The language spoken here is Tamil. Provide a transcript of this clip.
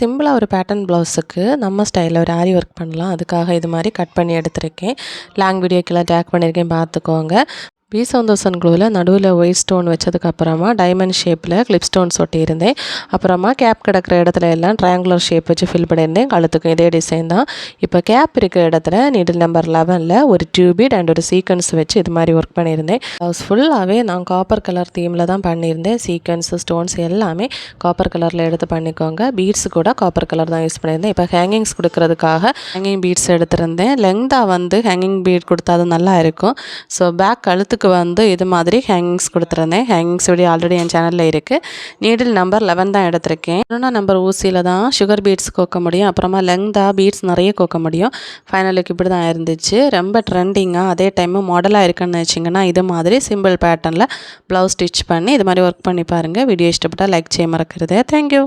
சிம்பிளாக ஒரு பேட்டர்ன் ப்ளவுஸுக்கு நம்ம ஸ்டைலில் ஒரு ஆரி ஒர்க் பண்ணலாம். அதுக்காக இது மாதிரி கட் பண்ணி எடுத்திருக்கேன். லாங் வீடியோக்கெல்லாம் டேக் பண்ணியிருக்கேன். பார்த்துக்கோங்க. பி சவுந்தோசன் க்ளூவில் நடுவில் ஒயிட் ஸ்டோன் வச்சதுக்கப்புறமா டைமண்ட் ஷேப்பில் கிளிப் ஸ்டோன்ஸ் ஒட்டியிருந்தேன். அப்புறமா கேப் கிடக்கிற இடத்துல எல்லாம் ட்ரையாங்குலர் ஷேப் வச்சு ஃபில் பண்ணியிருந்தேன். கழுத்துக்கும் இதே டிசைன் தான். இப்போ கேப் இருக்கிற இடத்துல நீடில் நம்பர் லெவனில் ஒரு டியூபிட் அண்ட் ஒரு சீக்வன்ஸ் வச்சு இது மாதிரி ஒர்க் பண்ணியிருந்தேன். ப்ளவுஸ் ஃபுல்லாகவே நான் காப்பர் கலர் தீமில் தான் பண்ணியிருந்தேன். சீக்வன்ஸ் ஸ்டோன்ஸ் எல்லாமே காப்பர் கலரில் எடுத்து பண்ணிக்கோங்க. பீட்ஸ் கூட காப்பர் கலர் தான் யூஸ் பண்ணியிருந்தேன். இப்போ ஹேங்கிங்ஸ் கொடுக்கறதுக்காக ஹேங்கிங் பீட்ஸ் எடுத்திருந்தேன். லெங்தாக வந்து ஹேங்கிங் பீட் கொடுத்தா அது நல்லா இருக்கும். ஸோ பேக் கழுத்துக்கு வந்து இது மாதிரி ஹேங்கிங்ஸ் கொடுத்துருந்தேன். ஹேங்கிங்ஸ் வீடியோ ஆல்ரெடி என் சேனலில் இருக்குது நீடில் நம்பர் லெவன் தான் எடுத்திருக்கேன். இன்னொன்று நம்பர் ஊசியில் தான் சுகர் பீட்ஸ் கோக்க முடியும். அப்புறமா லெங்தாக பீட்ஸ் நிறைய கோக்க முடியும். ஃபைனலுக்கு இப்படி தான் இருந்துச்சு. ரொம்ப ட்ரெண்டிங்காக அதே டைமு மாடலாக இருக்குன்னு வச்சிங்கன்னா இது மாதிரி சிம்பிள் பேட்டர்னில் ப்ளவுஸ் ஸ்டிச் பண்ணி இது மாதிரி ஒர்க் பண்ணி பாருங்கள் வீடியோ இஷ்டப்பட்டால் லைக் செய்ய மறக்கிறது. தேங்க்யூ